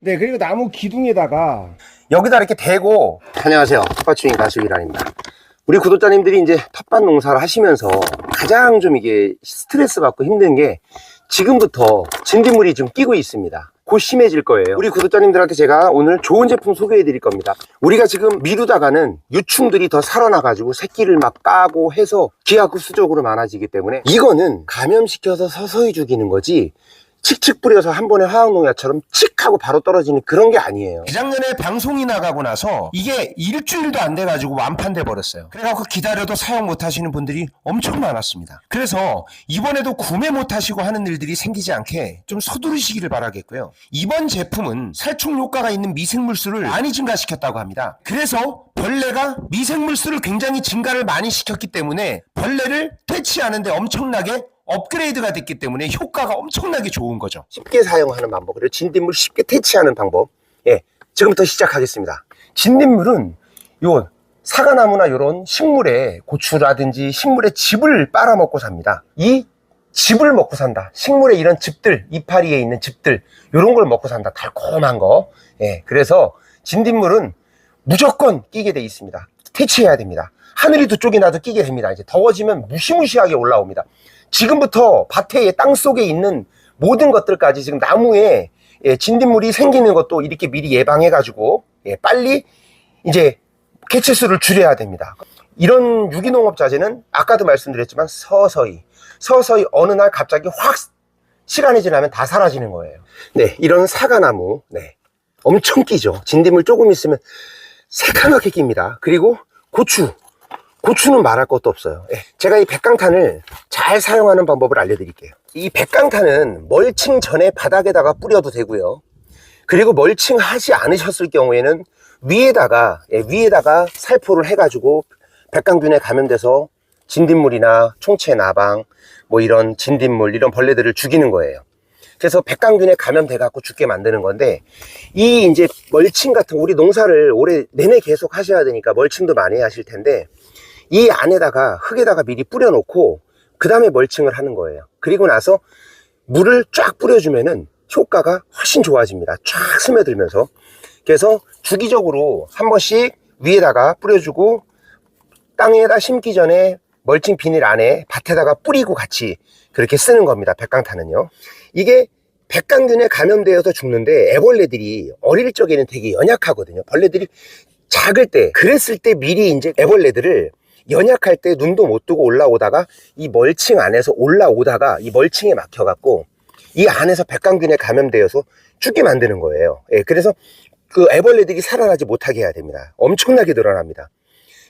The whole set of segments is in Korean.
네, 그리고 나무 기둥에다가 여기다 이렇게 대고 안녕하세요. 텃밭주인 가수 이란입니다. 우리 구독자님들이 이제 텃밭 농사를 하시면서 가장 좀 이게 스트레스 받고 힘든 게 지금부터 진딧물이 좀 끼고 있습니다. 곧 심해질 거예요. 우리 구독자님들한테 제가 오늘 좋은 제품 소개해 드릴 겁니다. 우리가 지금 미루다가는 유충들이 더 살아나가지고 새끼를 막 까고 해서 기하급수적으로 많아지기 때문에 이거는 감염시켜서 서서히 죽이는 거지 칙칙 뿌려서 한 번에 화학농약처럼 칙 하고 바로 떨어지는 그런 게 아니에요. 재작년에 방송이 나가고 나서 이게 일주일도 안 돼가지고 완판돼 버렸어요. 그래갖고 기다려도 사용 못 하시는 분들이 엄청 많았습니다. 그래서 이번에도 구매 못 하시고 하는 일들이 생기지 않게 좀 서두르시기를 바라겠고요. 이번 제품은 살충 효과가 있는 미생물수를 많이 증가시켰다고 합니다. 그래서 벌레가 미생물수를 굉장히 증가를 많이 시켰기 때문에 벌레를 퇴치하는데 엄청나게 업그레이드가 됐기 때문에 효과가 엄청나게 좋은 거죠. 쉽게 사용하는 방법, 그리고 진딧물 쉽게 퇴치하는 방법. 예, 지금부터 시작하겠습니다. 진딧물은 요 사과나무나 이런 식물의 고추라든지 식물의 즙을 빨아먹고 삽니다. 이 즙을 먹고 산다. 식물의 이런 즙들, 이파리에 있는 즙들, 이런 걸 먹고 산다. 달콤한 거. 예, 그래서 진딧물은 무조건 끼게 돼 있습니다. 퇴치해야 됩니다. 하늘이 두 쪽이 나도 끼게 됩니다. 이제 더워지면 무시무시하게 올라옵니다. 지금부터 밭에 땅 속에 있는 모든 것들까지 지금 나무에 예, 진딧물이 생기는 것도 이렇게 미리 예방해 가지고 예, 빨리 이제 개체수를 줄여야 됩니다. 이런 유기농업 자재는 아까도 말씀드렸지만 서서히 서서히 어느 날 갑자기 확 시간이 지나면 다 사라지는 거예요. 네, 이런 사과나무 네, 엄청 끼죠. 진딧물 조금 있으면 새카맣게 낍니다. 그리고 고추 고추는 말할 것도 없어요. 예, 제가 이 백강탄을 잘 사용하는 방법을 알려드릴게요. 이 백강탄은 멀칭 전에 바닥에다가 뿌려도 되고요. 그리고 멀칭하지 않으셨을 경우에는 위에다가 예, 위에다가 살포를 해가지고 백강균에 감염돼서 진딧물이나 총체 나방 뭐 이런 진딧물 이런 벌레들을 죽이는 거예요. 그래서 백강균에 감염돼 갖고 죽게 만드는 건데 이 이제 멀칭 같은 우리 농사를 올해 내내 계속 하셔야 되니까 멀칭도 많이 하실 텐데 이 안에다가 흙에다가 미리 뿌려놓고 그 다음에 멀칭을 하는 거예요. 그리고 나서 물을 쫙 뿌려주면은 효과가 훨씬 좋아집니다. 쫙 스며들면서. 그래서 주기적으로 한 번씩 위에다가 뿌려주고 땅에다 심기 전에 멀칭 비닐 안에 밭에다가 뿌리고 같이 그렇게 쓰는 겁니다. 백강탄은요. 이게 백강균에 감염되어서 죽는데 애벌레들이 어릴 적에는 되게 연약하거든요. 벌레들이 작을 때, 그랬을 때 미리 이제 애벌레들을 연약할 때 눈도 못 뜨고 올라오다가 이 멀칭 안에서 올라오다가 이 멀칭에 막혀갖고 이 안에서 백강균에 감염되어서 죽게 만드는 거예요. 예, 그래서 그 애벌레들이 살아나지 못하게 해야 됩니다. 엄청나게 늘어납니다.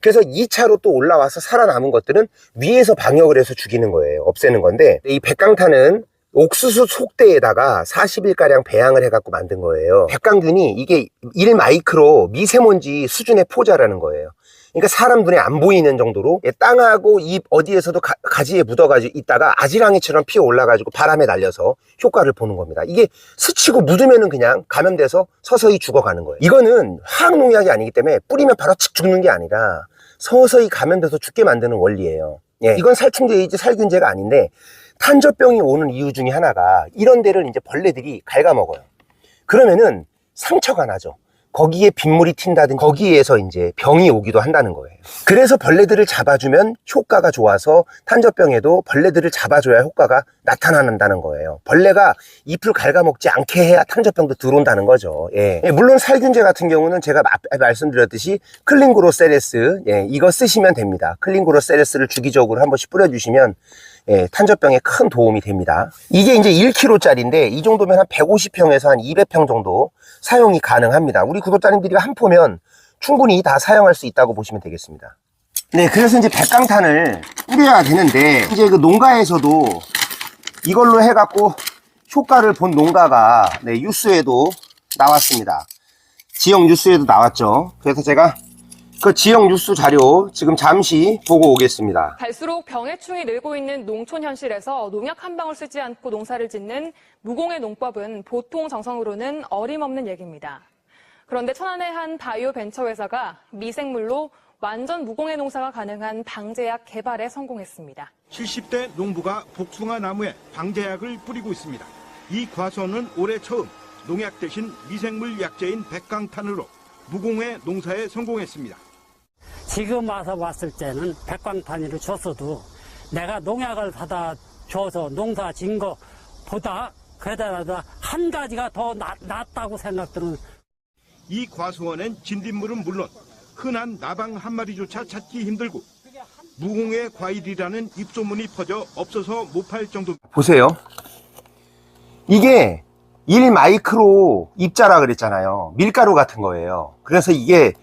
그래서 2차로 또 올라와서 살아남은 것들은 위에서 방역을 해서 죽이는 거예요. 없애는 건데 이 백강탄은 옥수수 속대에다가 40일가량 배양을 해갖고 만든 거예요. 백강균이 이게 1마이크로 미세먼지 수준의 포자라는 거예요. 그러니까 사람 눈에 안 보이는 정도로 예, 땅하고 잎 어디에서도 가, 가지에 묻어가지고 있다가 아지랑이처럼 피어 올라가지고 바람에 날려서 효과를 보는 겁니다. 이게 스치고 묻으면은 그냥 감염돼서 서서히 죽어가는 거예요. 이거는 화학농약이 아니기 때문에 뿌리면 바로 칙 죽는 게 아니라 서서히 감염돼서 죽게 만드는 원리예요. 예, 이건 살충제이지 살균제가 아닌데 탄저병이 오는 이유 중에 하나가 이런 데를 이제 벌레들이 갉아먹어요. 그러면은 상처가 나죠. 거기에 빗물이 튄다든지 거기에서 이제 병이 오기도 한다는 거예요. 그래서 벌레들을 잡아주면 효과가 좋아서 탄저병에도 벌레들을 잡아줘야 효과가 나타난다는 거예요. 벌레가 잎을 갉아먹지 않게 해야 탄저병도 들어온다는 거죠. 예. 예, 물론 살균제 같은 경우는 제가 앞에 말씀드렸듯이 클린그로세레스 예, 이거 쓰시면 됩니다. 클린그로세레스를 주기적으로 한 번씩 뿌려주시면 예, 탄저병에 큰 도움이 됩니다. 이게 이제 1kg짜리인데 이 정도면 한 150평에서 한 200평 정도 사용이 가능합니다. 우리 구독자님들이 한 포면 충분히 다 사용할 수 있다고 보시면 되겠습니다. 네, 그래서 이제 백강탄을 뿌려야 되는데 이제 그 농가에서도 이걸로 해갖고 효과를 본 농가가 네, 뉴스에도 나왔습니다. 지역 뉴스에도 나왔죠. 그래서 제가 그 지역 뉴스 자료 지금 잠시 보고 오겠습니다. 갈수록 병해충이 늘고 있는 농촌 현실에서 농약 한 방울 쓰지 않고 농사를 짓는 무공해 농법은 보통 정성으로는 어림없는 얘기입니다. 그런데 천안의 한 바이오 벤처 회사가 미생물로 완전 무공해 농사가 가능한 방제약 개발에 성공했습니다. 70대 농부가 복숭아 나무에 방제약을 뿌리고 있습니다. 이 과수원은 올해 처음 농약 대신 미생물 약재인 백강탄으로 무공해 농사에 성공했습니다. 지금 와서 봤을 때는 백광탄이를 줬어도 내가 농약을 받아 줘서 농사 진 거 보다 그러다 한 가지가 더 낫, 낫다고 생각들은 이 과수원엔 진딧물은 물론 흔한 나방 한 마리조차 찾기 힘들고 무공해 과일이라는 입소문이 퍼져 없어서 못 팔 정도. 보세요. 이게 1마이크로 입자라 그랬잖아요. 밀가루 같은 거예요. 그래서 이게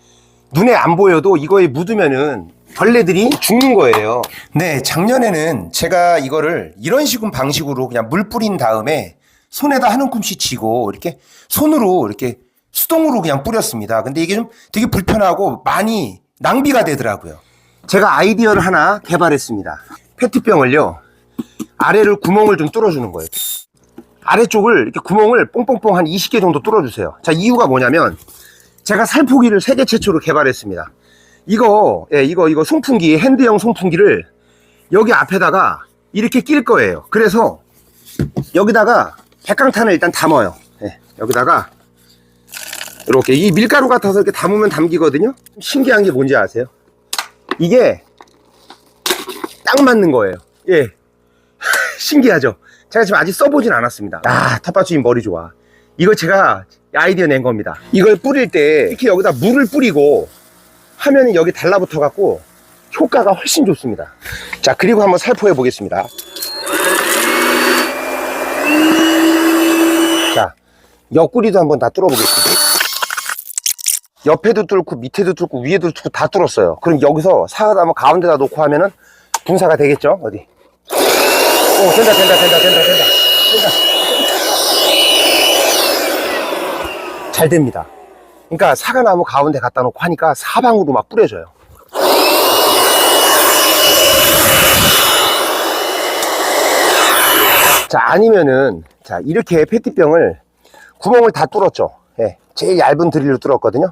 눈에 안 보여도 이거에 묻으면은 벌레들이 죽는 거예요. 네, 작년에는 제가 이거를 이런 식은 방식으로 그냥 물 뿌린 다음에 손에다 한 움큼씩 쥐고 이렇게 손으로 이렇게 수동으로 그냥 뿌렸습니다. 근데 이게 좀 되게 불편하고 많이 낭비가 되더라고요. 제가 아이디어를 하나 개발했습니다. 페트병을요. 아래를 구멍을 좀 뚫어주는 거예요. 아래쪽을 이렇게 구멍을 뽕뽕뽕 한 20개 정도 뚫어주세요. 자, 이유가 뭐냐면 제가 살포기를 세계 최초로 개발했습니다. 이거, 예, 이거, 이거 송풍기, 핸드형 송풍기를 여기 앞에다가 이렇게 낄 거예요. 그래서 여기다가 백강탄을 일단 담아요. 예, 여기다가 이렇게 이 밀가루 같아서 이렇게 담으면 담기거든요. 신기한 게 뭔지 아세요? 이게 딱 맞는 거예요. 예. 신기하죠? 제가 지금 아직 써보진 않았습니다. 아, 텃밭주인 머리 좋아. 이거 제가 아이디어 낸 겁니다. 이걸 뿌릴 때 이렇게 여기다 물을 뿌리고 하면은 여기 달라붙어 갖고 효과가 훨씬 좋습니다. 자, 그리고 한번 살포해 보겠습니다. 자, 옆구리도 한번 다 뚫어 보겠습니다. 옆에도 뚫고 밑에도 뚫고 위에도 뚫고 다 뚫었어요. 그럼 여기서 사과도 한번 가운데다 놓고 하면은 분사가 되겠죠? 어디? 오, 된다, 된다, 된다, 된다, 된다. 된다. 잘 됩니다. 그러니까 사과나무 가운데 갖다 놓고 하니까 사방으로 막 뿌려져요. 자, 아니면은, 자, 이렇게 페트병을 구멍을 다 뚫었죠. 예, 제일 얇은 드릴로 뚫었거든요.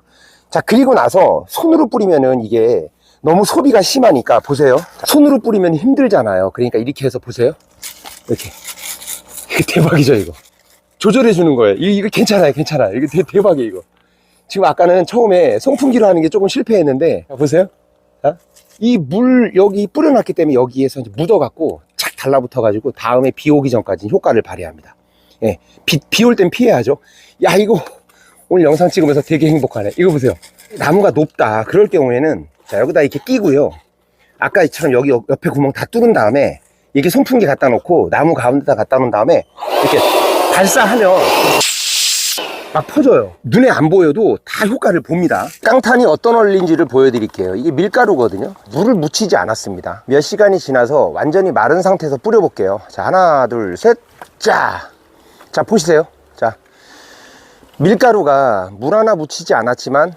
자, 그리고 나서 손으로 뿌리면은 이게 너무 소비가 심하니까 보세요. 자, 손으로 뿌리면 힘들잖아요. 그러니까 이렇게 해서 보세요. 이렇게. 대박이죠, 이거. 조절해 주는 거예요. 이거, 이거 괜찮아요, 괜찮아요. 이거 대, 대박이에요, 이거. 지금 아까는 처음에 송풍기로 하는 게 조금 실패했는데, 자, 보세요. 자, 이 물 여기 뿌려놨기 때문에 여기에서 묻어갖고 착 달라붙어가지고 다음에 비 오기 전까지 효과를 발휘합니다. 예, 비, 비 올 땐 피해야죠. 야, 이거 오늘 영상 찍으면서 되게 행복하네. 이거 보세요. 나무가 높다. 그럴 경우에는 자, 여기다 이렇게 끼고요. 아까 처럼 여기 옆- 옆에 구멍 다 뚫은 다음에 이렇게 선풍기 갖다 놓고 나무 가운데다 갖다 놓은 다음에 이렇게 발사하면 막 퍼져요. 눈에 안 보여도 다 효과를 봅니다. 깡탄이 어떤 원리인지를 보여드릴게요. 이게 밀가루거든요. 물을 묻히지 않았습니다. 몇 시간이 지나서 완전히 마른 상태에서 뿌려볼게요. 자, 하나, 둘, 셋, 짜. 자, 보시세요. 자, 밀가루가 물 하나 묻히지 않았지만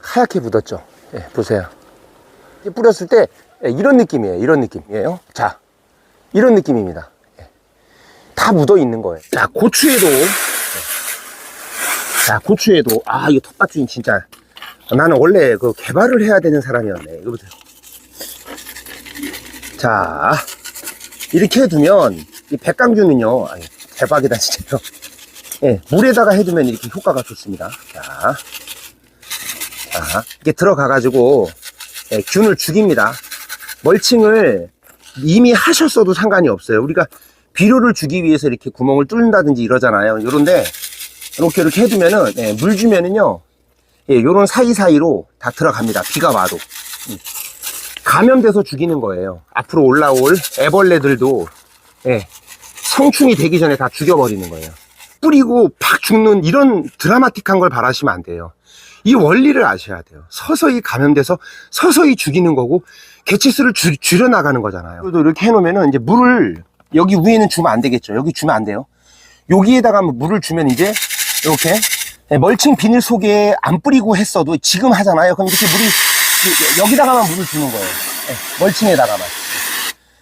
하얗게 묻었죠. 예, 보세요. 뿌렸을 때 예, 이런 느낌이에요. 이런 느낌이에요. 자, 이런 느낌입니다. 예. 다 묻어 있는 거예요. 자, 고추에도 예. 자, 고추에도 아, 이거 텃밭주인 진짜 나는 원래 그 개발을 해야 되는 사람이었네. 이거 보세요. 자, 이렇게 해두면 이 백강균은요, 아니, 대박이다 진짜요. 예, 물에다가 해두면 이렇게 효과가 좋습니다. 자, 자, 이렇게 들어가가지고 예, 균을 죽입니다. 멀칭을 이미 하셨어도 상관이 없어요. 우리가 비료를 주기 위해서 이렇게 구멍을 뚫는다든지 이러잖아요. 요런데 이렇게 이렇게 해두면은 예, 물 주면은요, 예, 요런 사이사이로 다 들어갑니다. 비가 와도. 음. 감염돼서 죽이는 거예요. 앞으로 올라올 애벌레들도 예, 성충이 되기 전에 다 죽여버리는 거예요. 뿌리고 팍 죽는 이런 드라마틱한 걸 바라시면 안 돼요. 이 원리를 아셔야 돼요. 서서히 감염돼서 서서히 죽이는 거고 개체수를 줄, 줄여나가는 거잖아요. 또 이렇게 해놓으면은 이제 물을 여기 위에는 주면 안 되겠죠. 여기 주면 안 돼요. 여기에다가 물을 주면 이제 이렇게 멀칭 비닐 속에 안 뿌리고 했어도 지금 하잖아요. 그럼 이렇게 물이 여기다가만 물을 주는 거예요. 예, 멀칭에다가만.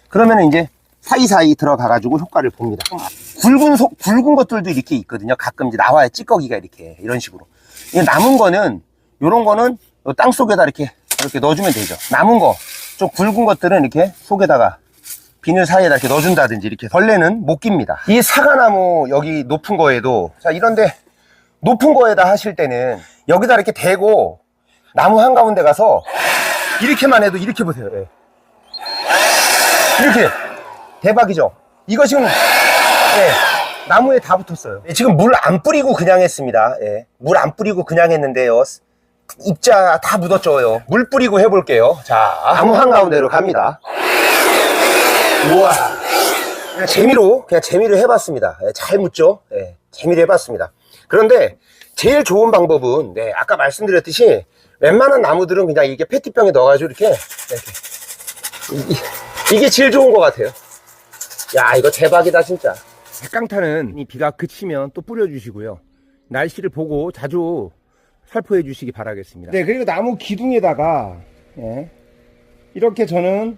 그러면 이제 사이사이 들어가 가지고 효과를 봅니다. 굵은 속, 굵은 것들도 이렇게 있거든요. 가끔 이제 나와요. 찌꺼기가 이렇게 이런 식으로. 이 남은 거는 요런 거는 땅 속에다 이렇게 이렇게 넣어주면 되죠. 남은 거 좀 굵은 것들은 이렇게 속에다가 비닐 사이에다 이렇게 넣어준다든지 이렇게 벌레는 못 깁니다. 이 사과나무 여기 높은 거에도 자 이런데 높은 거에다 하실 때는 여기다 이렇게 대고 나무 한가운데 가서 이렇게만 해도 이렇게 보세요. 예. 이렇게 대박이죠. 이거 지금 예, 나무에 다 붙었어요. 예, 지금 물 안 뿌리고 그냥 했습니다. 예, 물 안 뿌리고 그냥 했는데요. 입자 다 묻었죠 요. 물 뿌리고 해볼게요. 자, 나무 한가운데로 갑니다. 우와. 그냥 재미로, 그냥 재미로 해봤습니다. 예, 잘 묻죠? 예, 재미로 해봤습니다. 그런데 제일 좋은 방법은, 네, 아까 말씀드렸듯이 웬만한 나무들은 그냥 이게 페트병에 넣어가지고 이렇게, 이렇게. 이, 게 제일 좋은 것 같아요. 야, 이거 대박이다, 진짜. 백강탄은 이 비가 그치면 또 뿌려주시고요. 날씨를 보고 자주 살포해 주시기 바라겠습니다. 네, 그리고 나무 기둥에다가 예, 이렇게 저는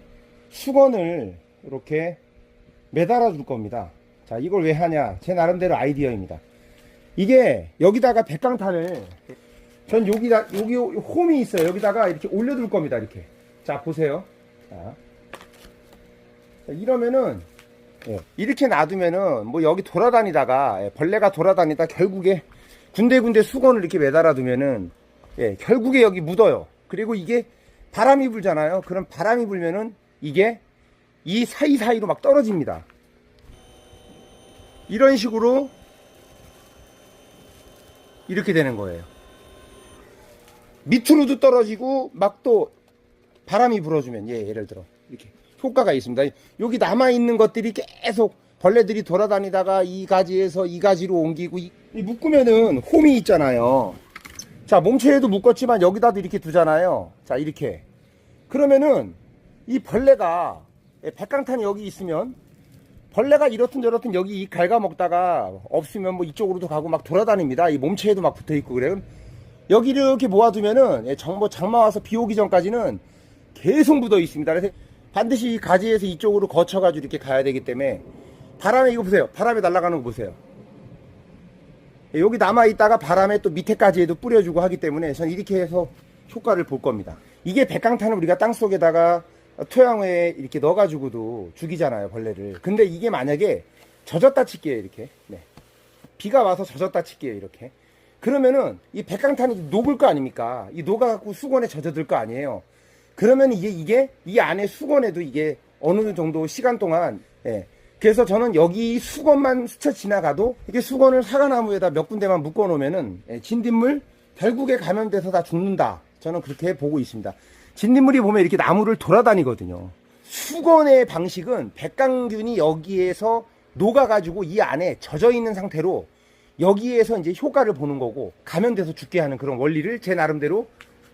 수건을 이렇게 매달아 줄 겁니다. 자, 이걸 왜 하냐? 제 나름대로 아이디어입니다. 이게 여기다가 백강탄을 전 여기다 여기 홈이 있어요. 여기다가 이렇게 올려둘 겁니다. 이렇게. 자, 보세요. 자, 자, 이러면은 예, 이렇게 놔두면은 뭐 여기 돌아다니다가 예, 벌레가 돌아다니다 결국에 군데군데 수건을 이렇게 매달아 두면은 예, 결국에 여기 묻어요. 그리고 이게 바람이 불잖아요. 그럼 바람이 불면은 이게 이 사이사이로 막 떨어집니다. 이런 식으로 이렇게 되는 거예요. 밑으로도 떨어지고 막 또 바람이 불어주면 예, 예를 들어 이렇게 효과가 있습니다. 여기 남아 있는 것들이 계속 벌레들이 돌아다니다가 이 가지에서 이 가지로 옮기고 이, 이 묶으면은 홈이 있잖아요. 자 몸체에도 묶었지만 여기다도 이렇게 두잖아요. 자 이렇게 그러면은 이 벌레가 예, 백강탄이 여기 있으면 벌레가 이렇든 저렇든 여기 이 갉아먹다가 없으면 뭐 이쪽으로도 가고 막 돌아다닙니다. 이 몸체에도 막 붙어 있고 그래요. 여기 이렇게 모아두면은 예, 정보 장마 와서 비 오기 전까지는 계속 묻어 있습니다. 그래서 반드시 이 가지에서 이쪽으로 거쳐가지고 이렇게 가야 되기 때문에 바람에 이거 보세요. 바람에 날아가는 거 보세요. 예, 여기 남아 있다가 바람에 또 밑에까지에도 뿌려주고 하기 때문에 저는 이렇게 해서 효과를 볼 겁니다. 이게 백강탄을 우리가 땅 속에다가 토양에 이렇게 넣어가지고도 죽이잖아요 벌레를. 근데 이게 만약에 젖었다 칠게요 이렇게. 네. 비가 와서 젖었다 칠게요 이렇게. 그러면은 이 백강탄이 녹을 거 아닙니까? 이 녹아갖고 수건에 젖어들 거 아니에요. 그러면 이게 이게 이 안에 수건에도 이게 어느 정도 시간 동안 예. 그래서 저는 여기 수건만 스쳐 지나가도 이게 수건을 사과나무에다 몇 군데만 묶어 놓으면은 예, 진딧물 결국에 감염돼서 다 죽는다. 저는 그렇게 보고 있습니다. 진딧물이 보면 이렇게 나무를 돌아다니거든요. 수건의 방식은 백강균이 여기에서 녹아가지고 이 안에 젖어 있는 상태로 여기에서 이제 효과를 보는 거고 감염돼서 죽게 하는 그런 원리를 제 나름대로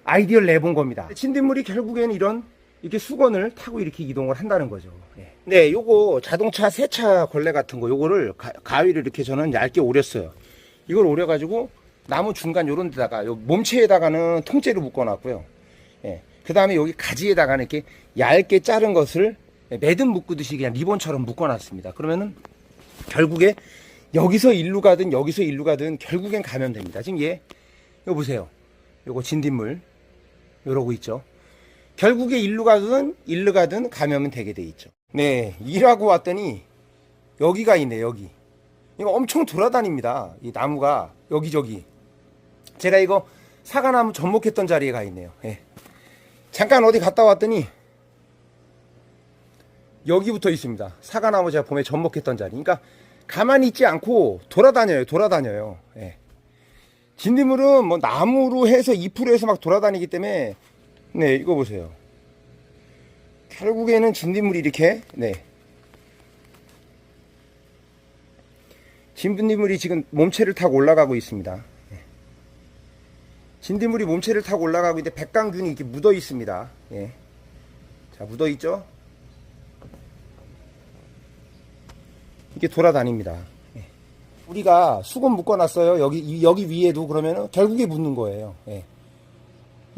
아이디어를 내본 겁니다. 진딧물이 결국에는 이런 이렇게 수건을 타고 이렇게 이동을 한다는 거죠. 예. 네, 요거 자동차 세차 걸레 같은 거 요거를 가, 위를 이렇게 저는 얇게 오렸어요. 이걸 오려가지고 나무 중간 요런 데다가 요 몸체에다가는 통째로 묶어놨고요. 예. 그 다음에 여기 가지에다가는 이렇게 얇게 자른 것을 매듭 묶듯이 그냥 리본처럼 묶어놨습니다. 그러면은 결국에 여기서 일루 가든 여기서 일루 가든 결국엔 감염됩니다. 지금 얘 이거 보세요. 요거 진딧물 이러고 있죠. 결국에 일루 가든 일루 가든 감염은 되게 돼 있죠. 네, 일하고 왔더니 여기가 있네 여기. 이거 엄청 돌아다닙니다. 이 나무가 여기저기. 제가 이거 사과나무 접목했던 자리에 가 있네요. 예. 잠깐 어디 갔다 왔더니 여기 붙어 있습니다. 사과나무 제가 봄에 접목했던 자리. 그러니까 가만히 있지 않고 돌아다녀요. 돌아다녀요. 예. 진딧물은 뭐 나무로 해서 잎으로 해서 막 돌아다니기 때문에 네 이거 보세요. 결국에는 진딧물이 이렇게 네 진딧물이 지금 몸체를 타고 올라가고 있습니다. 네. 진딧물이 몸체를 타고 올라가고 있는데 백강균이 이렇게 묻어 있습니다. 예. 자 묻어 있죠? 이게 돌아다닙니다. 예. 우리가 수건 묶어놨어요. 여기 이- 여기 위에도 그러면은 결국에 묻는 거예요. 예.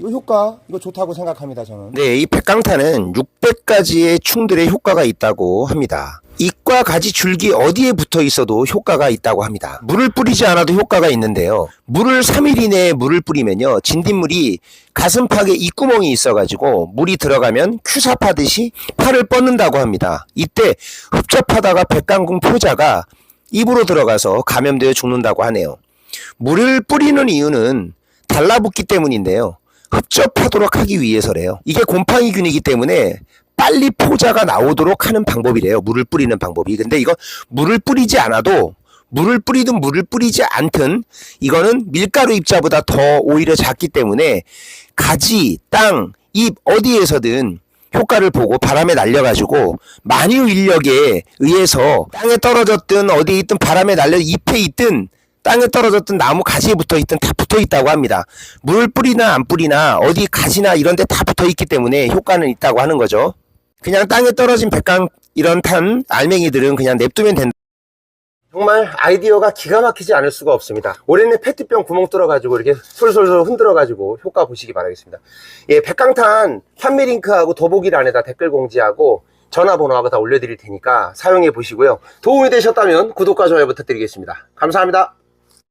이거 효과 이거 좋다고 생각합니다. 저는. 네, 이 백강탄은 600가지의 충들의 효과가 있다고 합니다. 잎과 가지 줄기 어디에 붙어 있어도 효과가 있다고 합니다. 물을 뿌리지 않아도 효과가 있는데요. 물을 3일 이내에 물을 뿌리면요. 진딧물이 가슴팍에 입구멍이 있어가지고 물이 들어가면 큐사 파듯이 팔을 뻗는다고 합니다. 이때 흡접하다가 백강궁 표자가 입으로 들어가서 감염되어 죽는다고 하네요. 물을 뿌리는 이유는 달라붙기 때문인데요. 흡접하도록 하기 위해서래요. 이게 곰팡이 균이기 때문에 빨리 포자가 나오도록 하는 방법이래요. 물을 뿌리는 방법이. 근데 이거 물을 뿌리지 않아도 물을 뿌리든 물을 뿌리지 않든 이거는 밀가루 입자보다 더 오히려 작기 때문에 가지, 땅, 잎 어디에서든 효과를 보고 바람에 날려가지고 만유 인력에 의해서 땅에 떨어졌든 어디에 있든 바람에 날려 잎에 있든 땅에 떨어졌든 나무 가지에 붙어 있든 다 붙어 있다고 합니다. 물 뿌리나 안 뿌리나 어디 가지나 이런 데 다 붙어 있기 때문에 효과는 있다고 하는 거죠. 그냥 땅에 떨어진 백강 이런 탄 알맹이들은 그냥 냅두면 된다. 정말 아이디어가 기가 막히지 않을 수가 없습니다. 올해는 페트병 구멍 뚫어가지고 이렇게 솔솔솔 흔들어가지고 효과 보시기 바라겠습니다. 예, 백강탄 판매 링크하고 더보기란에다 댓글 공지하고 전화번호하고 다 올려드릴 테니까 사용해 보시고요. 도움이 되셨다면 구독과 좋아요 부탁드리겠습니다. 감사합니다.